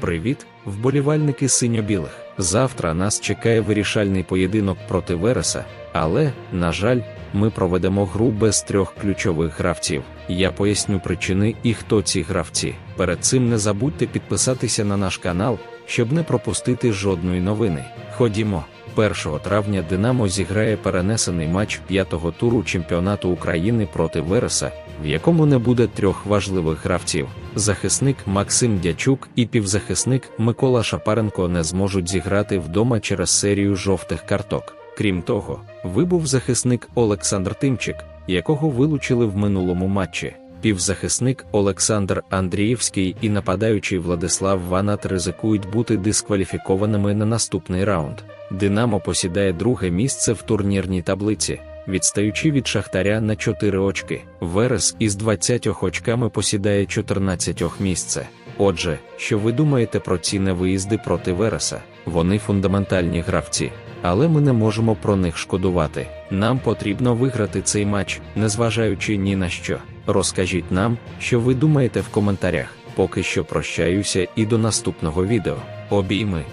Привіт, вболівальники синьо-білих. Завтра нас чекає вирішальний поєдинок проти Вереса, але, на жаль, ми проведемо гру без трьох ключових гравців. Я поясню причини і хто ці гравці. Перед цим не забудьте підписатися на наш канал, щоб не пропустити жодної новини. Ходімо. 1 травня Динамо зіграє перенесений матч п'ятого туру чемпіонату України проти Вереса, в якому не буде трьох важливих гравців. Захисник Максим Дячук і півзахисник Микола Шапаренко не зможуть зіграти вдома через серію жовтих карток. Крім того, вибув захисник Олександр Тимчик, якого вилучили в минулому матчі. Півзахисник Олександр Андріївський і нападаючий Владислав Ванат ризикують бути дискваліфікованими на наступний раунд. Динамо посідає друге місце в турнірній таблиці, відстаючи від Шахтаря на 4 очки. Верес із 20 очками посідає 14 місце. Отже, що ви думаєте про ці невиїзди проти Вереса? Вони фундаментальні гравці, але ми не можемо про них шкодувати. Нам потрібно виграти цей матч, незважаючи ні на що. Розкажіть нам, що ви думаєте в коментарях. Поки що прощаюся і до наступного відео. Обійми.